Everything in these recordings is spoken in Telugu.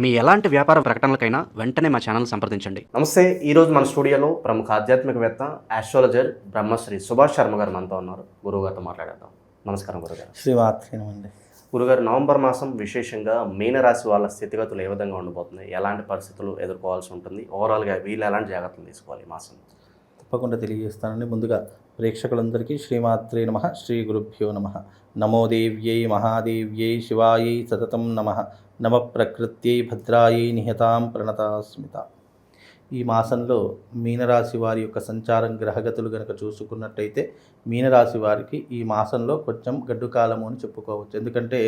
మీ ఎలాంటి వ్యాపార ప్రకటనలకైనా వెంటనే మా ఛానల్ సంప్రదించండి. నమస్తే ఈరోజు మన స్టూడియోలో ప్రముఖ ఆధ్యాత్మికవేత్త ఆస్ట్రాలజర్ బ్రహ్మశ్రీ సుభాష్ శర్మ గారు మనతో ఉన్నారు. గురువుగారితో మాట్లాడేద్దాం. నమస్కారం గురుగారు శ్రీమాత్రేనమండి గురుగారు నవంబర్ మాసం విశేషంగా మీనరాశి వాళ్ళ స్థితిగతులు ఏ విధంగా ఉండబోతున్నాయి? ఎలాంటి పరిస్థితులు ఎదుర్కోవాల్సి ఉంటుంది? ఓవరాల్గా వీళ్ళు ఎలాంటి జాగ్రత్తలు తీసుకోవాలి ఈ మాసం? తప్పకుండా తెలియజేస్తానండి. ముందుగా ప్రేక్షకులందరికీ శ్రీమాత్రే నమ శ్రీ గురుభ్యో నమ. నమో దేవ్యై మహాదేవ్యై శివాయై సతతం నమ. నమ ప్రకృత్యై భద్రాయై నిహతాం ప్రణతాస్మిత. ఈ మాసంలో మీనరాశి వారి యొక్క సంచారం గ్రహగతులు గనక చూసుకున్నట్టయితే మీనరాశి వారికి ఈ మాసంలో కొంచెం గడ్డు కాలము అని చెప్పుకోవచ్చు. ఎందుకంటే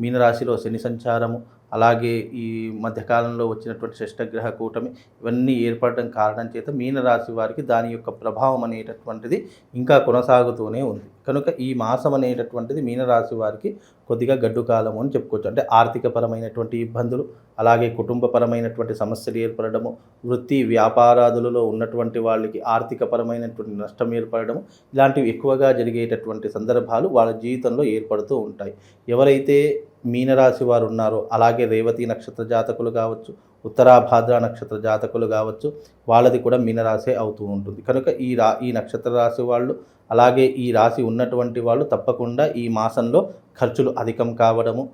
మీనరాశిలో శని సంచారము అలాగే ఈ మధ్యకాలంలో వచ్చినటువంటి షష్టగ్రహ కూటమి ఇవన్నీ ఏర్పడడం కారణం చేత మీనరాశి వారికి దాని యొక్క ప్రభావం అనేటటువంటిది ఇంకా కొనసాగుతూనే ఉంది. కనుక ఈ మాసం అనేటటువంటిది మీనరాశి వారికి కొద్దిగా గడ్డుకాలము అని చెప్పుకోవచ్చు. అంటే ఆర్థికపరమైనటువంటి ఇబ్బందులు అలాగే కుటుంబపరమైనటువంటి సమస్యలు ఏర్పడము వృత్తి వ్యాపారాదులలో ఉన్నటువంటి వాళ్ళకి ఆర్థికపరమైనటువంటి నష్టం ఏర్పడము ఇలాంటివి ఎక్కువగా జరిగేటటువంటి సందర్భాలు వాళ్ళ జీవితంలో ఏర్పడుతూ ఉంటాయి. ఎవరైతే మీనరాశి వారు ఉన్నారో అలాగే రేవతి నక్షత్ర జాతకులు కావచ్చు ఉత్తరాభాద్ర నక్షత్ర జాతకులు కావచ్చు వాళ్ళది కూడా మీనరాశే అవుతూ ఉంటుంది. కనుక ఈ రా ఈ నక్షత్ర రాశి వాళ్ళు అలాగే ఈ రాశి ఉన్నటువంటి వాళ్ళు తప్పకుండా ఈ మాసంలో ఖర్చులు అధికం కావడము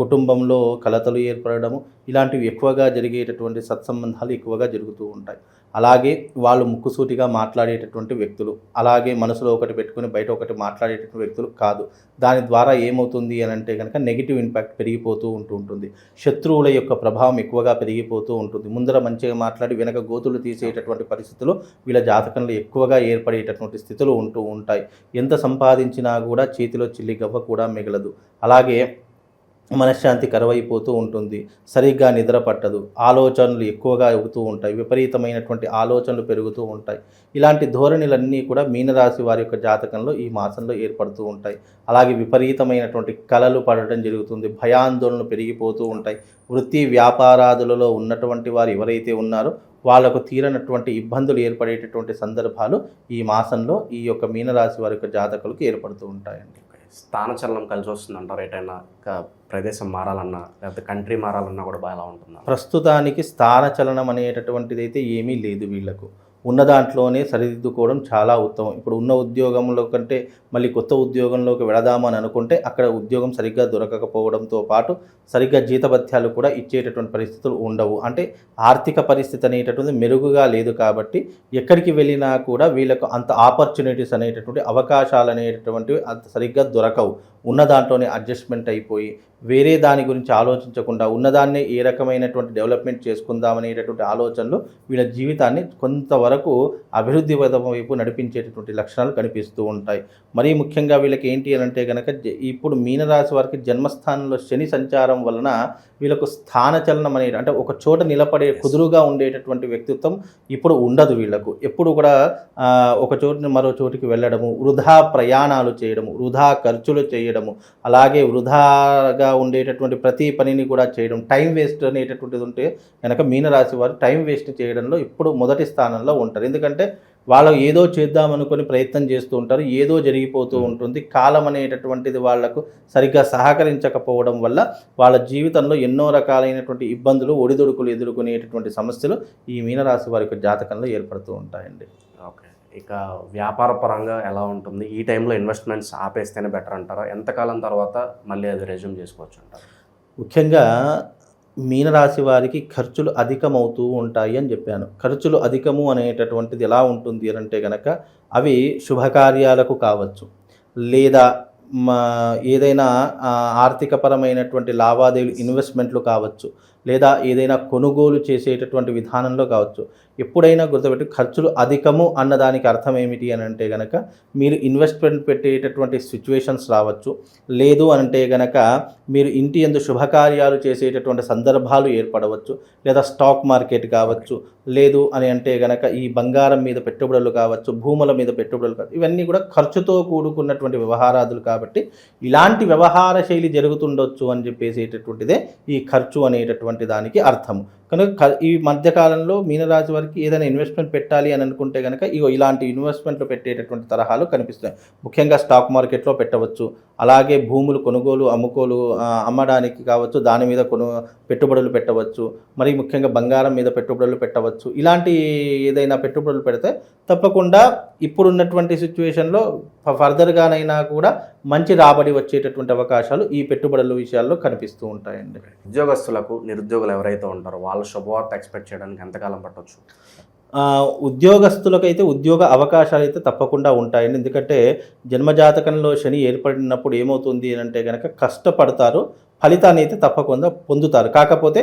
కుటుంబంలో కలతలు ఏర్పడము ఇలాంటివి ఎక్కువగా జరిగేటటువంటి సత్సంబంధాలు ఎక్కువగా జరుగుతూ ఉంటాయి. అలాగే వాళ్ళు ముక్కుసూటిగా మాట్లాడేటటువంటి వ్యక్తులు అలాగే మనసులో ఒకటి పెట్టుకుని బయట ఒకటి మాట్లాడేటటువంటి వ్యక్తులు కాదు. దాని ద్వారా ఏమవుతుంది అని అంటే కనుక నెగిటివ్ ఇంపాక్ట్ పెరిగిపోతూ ఉంటూ ఉంటుంది. శత్రువుల యొక్క ప్రభావం ఎక్కువగా పెరిగిపోతూ ఉంటుంది. ముందర మంచిగా మాట్లాడి వెనక గోతులు తీసేటటువంటి పరిస్థితులు వీళ్ళ జాతకంలో ఎక్కువగా ఏర్పడేటటువంటి స్థితులు ఉంటూ ఉంటాయి. ఎంత సంపాదించినా కూడా చేతిలో చిల్లి గవ్వ కూడా మిగలదు. అలాగే మనశ్శాంతి కరువైపోతూ ఉంటుంది. సరిగ్గా నిద్ర పట్టదు. ఆలోచనలు ఎక్కువగా అవుతూ ఉంటాయి. విపరీతమైనటువంటి ఆలోచనలు పెరుగుతూ ఉంటాయి. ఇలాంటి ధోరణులన్నీ కూడా మీనరాశి వారి యొక్క జాతకంలో ఈ మాసంలో ఏర్పడుతూ ఉంటాయి. అలాగే విపరీతమైనటువంటి కళలు పడటం జరుగుతుంది. భయాందోళనలు పెరిగిపోతూ ఉంటాయి. వృత్తి వ్యాపారాదులలో ఉన్నటువంటి వారు ఎవరైతే ఉన్నారో వాళ్ళకు తీరనటువంటి ఇబ్బందులు ఏర్పడేటటువంటి సందర్భాలు ఈ మాసంలో ఈ యొక్క మీనరాశి వారి యొక్క జాతకులకు ఏర్పడుతూ ఉంటాయండి. స్థానచలనం కలిసి వస్తుందంటారు ఎటైనా ప్రదేశం మారాలన్నా లేకపోతే కంట్రీ మారాలన్నా కూడా బాగా ఎలా ఉంటుందా? ప్రస్తుతానికి స్థానచలనం అనేటటువంటిది అయితే ఏమీ లేదు వీళ్ళకు. ఉన్న దాంట్లోనే సరిదిద్దుకోవడం చాలా ఉత్తమం. ఇప్పుడు ఉన్న ఉద్యోగంలో కంటే మళ్ళీ కొత్త ఉద్యోగంలోకి వెళదామని అనుకుంటే అక్కడ ఉద్యోగం సరిగ్గా దొరకకపోవడంతో పాటు సరిగ్గా జీతభత్యాలు కూడా ఇచ్చేటటువంటి పరిస్థితులు ఉండవు. అంటే ఆర్థిక పరిస్థితి అనేటటువంటి మెరుగుగా లేదు కాబట్టి ఎక్కడికి వెళ్ళినా కూడా వీళ్ళకు అంత ఆపర్చునిటీస్ అనేటటువంటి అవకాశాలు అనేటటువంటివి అంత సరిగ్గా దొరకవు. ఉన్న దాంట్లోనే అడ్జస్ట్మెంట్ అయిపోయి వేరే దాని గురించి ఆలోచించకుండా ఉన్నదాన్నే ఏ రకమైనటువంటి డెవలప్మెంట్ చేసుకుందామనేటటువంటి ఆలోచనలు వీళ్ళ జీవితాన్ని కొంతవరకు అభివృద్ధి పథం వైపు నడిపించేటటువంటి లక్షణాలు కనిపిస్తూ ఉంటాయి. మరీ ముఖ్యంగా వీళ్ళకి ఏంటి అని అంటే కనుక ఇప్పుడు మీనరాశి వారికి జన్మస్థానంలో శని సంచారం వలన వీళ్ళకు స్థానచలనం అనే అంటే ఒక చోట నిలబడే కుదురుగా ఉండేటటువంటి వ్యక్తిత్వం ఇప్పుడు ఉండదు వీళ్ళకు. ఎప్పుడు కూడా ఒక చోటుని మరో చోటికి వెళ్ళడము వృధా ప్రయాణాలు చేయడము వృధా ఖర్చులు చేయడము అలాగే వృధాగా ఉండేటటువంటి ప్రతి పనిని కూడా చేయడం టైం వేస్ట్ అనేటటువంటిది ఉంటే కనుక మీనరాశి వారు టైం వేస్ట్ చేయడంలో ఇప్పుడు మొదటి స్థానంలో ఉంటారు. ఎందుకంటే వాళ్ళు ఏదో చేద్దామనుకొని ప్రయత్నం చేస్తూ ఉంటారు. ఏదో జరిగిపోతూ ఉంటుంది. కాలం అనేటటువంటిది వాళ్ళకు సరిగ్గా సహకరించకపోవడం వల్ల వాళ్ళ జీవితంలో ఎన్నో రకాలైనటువంటి ఇబ్బందులు ఒడిదుడుకులు ఎదుర్కొనేటటువంటి సమస్యలు ఈ మీనరాశి వారి యొక్క జాతకంలో ఏర్పడుతూ ఉంటాయండి. ఓకే. ఇక వ్యాపార పరంగా ఎలా ఉంటుంది? ఈ టైంలో ఇన్వెస్ట్మెంట్స్ ఆపేస్తేనే బెటర్ అంటారా? ఎంతకాలం తర్వాత మళ్ళీ అది రెజ్యూమ్ చేసుకోవచ్చు అంటారు? ముఖ్యంగా మీనరాశి వారికి ఖర్చులు అధికమవుతూ ఉంటాయి అని చెప్పాను. ఖర్చులు అధికము అనేటటువంటిది ఎలా ఉంటుంది అని అంటే కనుక అవి శుభకార్యాలకు కావచ్చు. లేదా మా ఏదైనా ఆర్థికపరమైనటువంటి లావాదేవీలు ఇన్వెస్ట్మెంట్లు కావచ్చు. లేదా ఏదైనా కొనుగోలు చేసేటటువంటి విధానంలో కావచ్చు. ఎప్పుడైనా గుర్తుపెట్టి ఖర్చులు అధికము అన్నదానికి అర్థం ఏమిటి అని అంటే గనక మీరు ఇన్వెస్ట్మెంట్ పెట్టేటటువంటి సిచ్యువేషన్స్ రావచ్చు. లేదు అని అంటే గనక మీరు ఇంటి ఎందు శుభకార్యాలు చేసేటటువంటి సందర్భాలు ఏర్పడవచ్చు. లేదా స్టాక్ మార్కెట్ కావచ్చు. లేదు అని అంటే గనక ఈ బంగారం మీద పెట్టుబడులు కావచ్చు భూముల మీద పెట్టుబడులు కావచ్చు ఇవన్నీ కూడా ఖర్చుతో కూడుకున్నటువంటి వ్యవహారాదులు కాబట్టి ఇలాంటి వ్యవహార శైలి జరుగుతుండొచ్చు అని చెప్పేసేటటువంటిదే ఈ ఖర్చు అనేటటువంటి దానికి అర్థము. కనుక ఈ మధ్యకాలంలో మీనరాశి వారికి ఏదైనా ఇన్వెస్ట్మెంట్ పెట్టాలి అని అనుకుంటే కనుక ఇగో ఇలాంటి ఇన్వెస్ట్మెంట్లు పెట్టేటటువంటి తరహాలు కనిపిస్తాయి ముఖ్యంగా స్టాక్ మార్కెట్లో పెట్టవచ్చు. అలాగే భూములు కొనుగోలు అమ్ముకోలు అమ్మడానికి కావచ్చు దాని మీద కొను పెట్టుబడులు పెట్టవచ్చు. మరి ముఖ్యంగా బంగారం మీద పెట్టుబడులు పెట్టవచ్చు. ఇలాంటి ఏదైనా పెట్టుబడులు పెడితే తప్పకుండా ఇప్పుడున్నటువంటి సిచ్యువేషన్లో ఫర్దర్గానైనా కూడా మంచి రాబడి వచ్చేటటువంటి అవకాశాలు ఈ పెట్టుబడుల విషయాల్లో కనిపిస్తూ ఉంటాయండి. ఉద్యోగస్తులకు నిరుద్యోగులు ఎవరైతే ఉంటారో వాళ్ళ శుభవార్త ఎక్స్పెక్ట్ చేయడానికి ఎంతకాలం పట్టవచ్చు ఉద్యోగస్తులకైతే ఉద్యోగ అవకాశాలు అయితే తప్పకుండా ఉంటాయండి. ఎందుకంటే జన్మజాతకంలో శని ఏర్పడినప్పుడు ఏమవుతుంది అని అంటే కనుక కష్టపడతారు ఫలితాన్ని అయితే తప్పకుండా పొందుతారు. కాకపోతే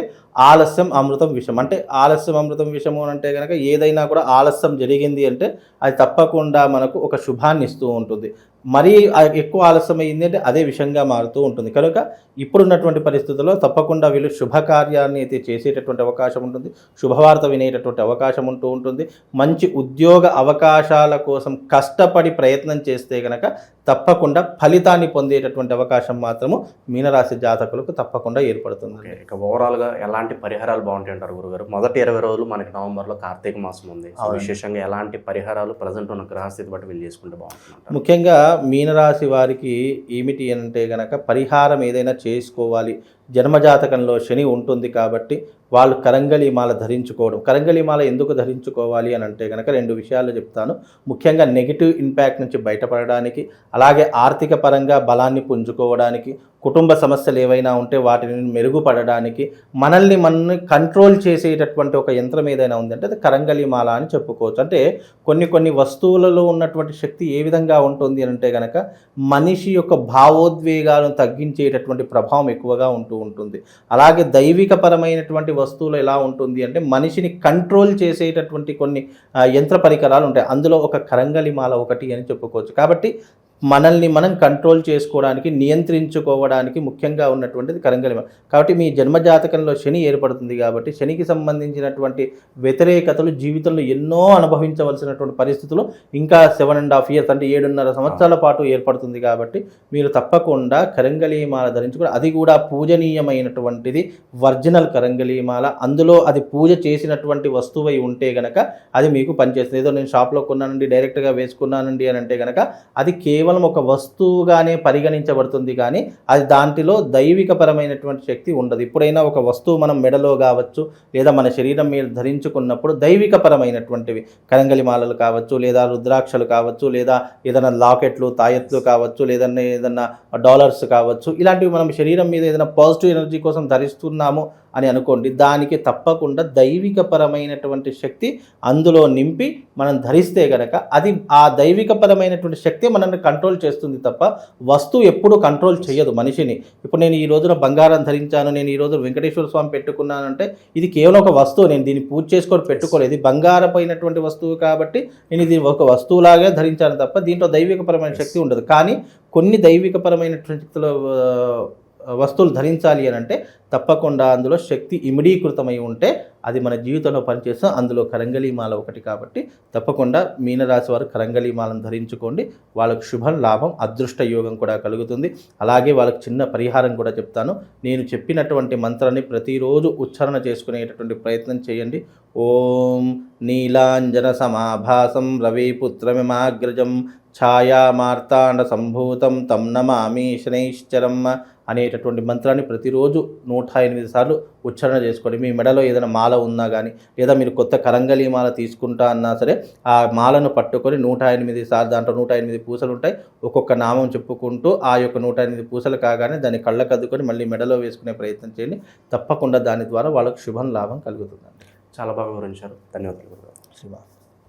ఆలస్యం అమృతం విషం. అంటే ఆలస్యం అమృతం విషము అని అంటే కనుక ఏదైనా కూడా ఆలస్యం జరిగింది అంటే అది తప్పకుండా మనకు ఒక శుభాన్ని ఇస్తూ ఉంటుంది. మరీ ఎక్కువ ఆలస్యం అయింది అంటే అదే విషయంగా మారుతూ ఉంటుంది. కనుక ఇప్పుడున్నటువంటి పరిస్థితుల్లో తప్పకుండా వీళ్ళు శుభకార్యాన్ని అయితే చేసేటటువంటి అవకాశం ఉంటుంది. శుభవార్త వినేటటువంటి అవకాశం ఉంటూ ఉంటుంది. మంచి ఉద్యోగ అవకాశాల కోసం కష్టపడి ప్రయత్నం చేస్తే కనుక తప్పకుండా ఫలితాన్ని పొందేటటువంటి అవకాశం మాత్రము మీనరాశి జాతకులకు తప్పకుండా ఏర్పడుతుంది. ఇక ఓవరాల్గా ఎలాంటి పరిహారాలు బాగుంటాయి అంటారు గురుగారు? మొదటి ఇరవై రోజులు మనకి నవంబర్లో కార్తీక మాసం ఉంది. విశేషంగా ఎలాంటి పరిహారాలు ప్రజెంట్ ఉన్న గ్రహస్థితి బట్టి వీళ్ళు చేసుకుంటే బాగుంటుంది ముఖ్యంగా మీనరాశి వారికి ఏమిటి అంటే గనక పరిహారం ఏదైనా చేసుకోవాలి. జన్మజాతకంలో శని ఉంటుంది కాబట్టి వాళ్ళు కరంగలి మాల ధరించుకోవడం. కరంగలిమాల ఎందుకు ధరించుకోవాలి అని అంటే కనుక రెండు విషయాలు చెప్తాను. ముఖ్యంగా నెగిటివ్ ఇంపాక్ట్ నుంచి బయటపడడానికి అలాగే ఆర్థిక పరంగా బలాన్ని పుంజుకోవడానికి కుటుంబ సమస్యలు ఏవైనా ఉంటే వాటిని మెరుగుపడడానికి మనల్ని మనల్ని కంట్రోల్ చేసేటటువంటి ఒక యంత్రం ఏదైనా ఉందంటే అది కరంగలి మాల అని చెప్పుకోవచ్చు. అంటే కొన్ని కొన్ని వస్తువులలో ఉన్నటువంటి శక్తి ఏ విధంగా ఉంటుంది అని అంటే కనుక మనిషి యొక్క భావోద్వేగాలను తగ్గించేటటువంటి ప్రభావం ఎక్కువగా ఉంటూ ఉంటుంది. అలాగే దైవికపరమైనటువంటి వస్తువులు ఎలా ఉంటుంది అంటే మనిషిని కంట్రోల్ చేసేటటువంటి కొన్ని యంత్ర పరికరాలు ఉంటాయి. అందులో ఒక కరంగలి మాల ఒకటి అని చెప్పుకోవచ్చు. కాబట్టి మనల్ని మనం కంట్రోల్ చేసుకోవడానికి నియంత్రించుకోవడానికి ముఖ్యంగా ఉన్నటువంటిది కరంగలి మాల కాబట్టి మీ జన్మజాతకంలో శని ఏర్పడుతుంది కాబట్టి శనికి సంబంధించినటువంటి వ్యతిరేకతలు జీవితంలో ఎన్నో అనుభవించవలసినటువంటి పరిస్థితులు ఇంకా సెవెన్ అండ్ హాఫ్ ఇయర్స్ అంటే ఏడున్నర సంవత్సరాల పాటు ఏర్పడుతుంది కాబట్టి మీరు తప్పకుండా కరంగలి మాల ధరించుకుని అది కూడా పూజనీయమైనటువంటిది ఒరిజినల్ కరంగలి మాల అందులో అది పూజ చేసినటువంటి వస్తువై ఉంటే గనక అది మీకు పనిచేస్తుంది. ఏదో నేను షాప్లో కొన్నానండి డైరెక్ట్గా వేసుకున్నానండి అని అంటే గనక అది కేవలం ఒక వస్తువుగానే పరిగణించబడుతుంది కానీ అది దాంట్లో దైవికపరమైనటువంటి శక్తి ఉండదు. ఎప్పుడైనా ఒక వస్తువు మనం మెడలో కావచ్చు లేదా మన శరీరం మీద ధరించుకున్నప్పుడు దైవికపరమైనటువంటివి కరంగలిమాలలు కావచ్చు లేదా రుద్రాక్షలు కావచ్చు లేదా ఏదైనా లాకెట్లు తాయెట్లు కావచ్చు లేదన్నా ఏదన్నా డాలర్స్ కావచ్చు ఇలాంటివి మనం శరీరం మీద ఏదైనా పాజిటివ్ ఎనర్జీ కోసం ధరిస్తున్నాము అని అనుకోండి. దానికి తప్పకుండా దైవికపరమైనటువంటి శక్తి అందులో నింపి మనం ధరిస్తే గనక అది ఆ దైవికపరమైనటువంటి శక్తి మనల్ని కంట్రోల్ చేస్తుంది తప్ప వస్తువు ఎప్పుడూ కంట్రోల్ చేయదు మనిషిని. ఇప్పుడు నేను ఈ రోజున బంగారం ధరించాను నేను ఈ రోజు వెంకటేశ్వర స్వామి పెట్టుకున్నానంటే ఇది కేవలం ఒక వస్తువు నేను దీన్ని పూజ చేసుకొని పెట్టుకోలేదు. ఇది బంగారపైనటువంటి వస్తువు కాబట్టి నేను ఇది ఒక వస్తువులాగే ధరించాను తప్ప దీంట్లో దైవికపరమైన శక్తి ఉండదు. కానీ కొన్ని దైవికపరమైనటువంటి వస్తువులు ధరించాలి అని అంటే తప్పకుండా అందులో శక్తి ఇమిడీకృతమై ఉంటే అది మన జీవితంలో పనిచేస్తాం అందులో కరంగలీమాల ఒకటి కాబట్టి తప్పకుండా మీనరాశి వారు కరంగలి మాలను ధరించుకోండి. వాళ్ళకు శుభం లాభం అదృష్ట యోగం కూడా కలుగుతుంది. అలాగే వాళ్ళకి చిన్న పరిహారం కూడా చెప్తాను. నేను చెప్పినటువంటి మంత్రాన్ని ప్రతిరోజు ఉచ్చారణ చేసుకునేటటువంటి ప్రయత్నం చేయండి. ఓం నీలాంజన సమాభాసం రవిపుత్రమిమాగ్రజం ఛాయా మార్తాండ సంభూతం తం నమామి శనైశ్చరం అనేటటువంటి మంత్రాన్ని ప్రతిరోజు నూట ఎనిమిది సార్లు ఉచ్చారణ చేసుకోండి. మీ మెడలో ఏదైనా మాల ఉన్నా కానీ లేదా మీరు కొత్త కరంగలి మాల తీసుకుంటా అన్నా సరే ఆ మాలను పట్టుకొని నూట ఎనిమిది సార్లు దాంట్లో నూట ఎనిమిది పూసలు ఉంటాయి. ఒక్కొక్క నామం చెప్పుకుంటూ ఆ యొక్క నూట ఎనిమిది పూసలు కాగానే దాన్ని కళ్ళకు అద్దుకొని మళ్ళీ మెడలో వేసుకునే ప్రయత్నం చేయండి. తప్పకుండా దాని ద్వారా వాళ్ళకు శుభం లాభం కలుగుతుందండి. చాలా బాగా వివరించారు. ధన్యవాదాలు. శ్రీమా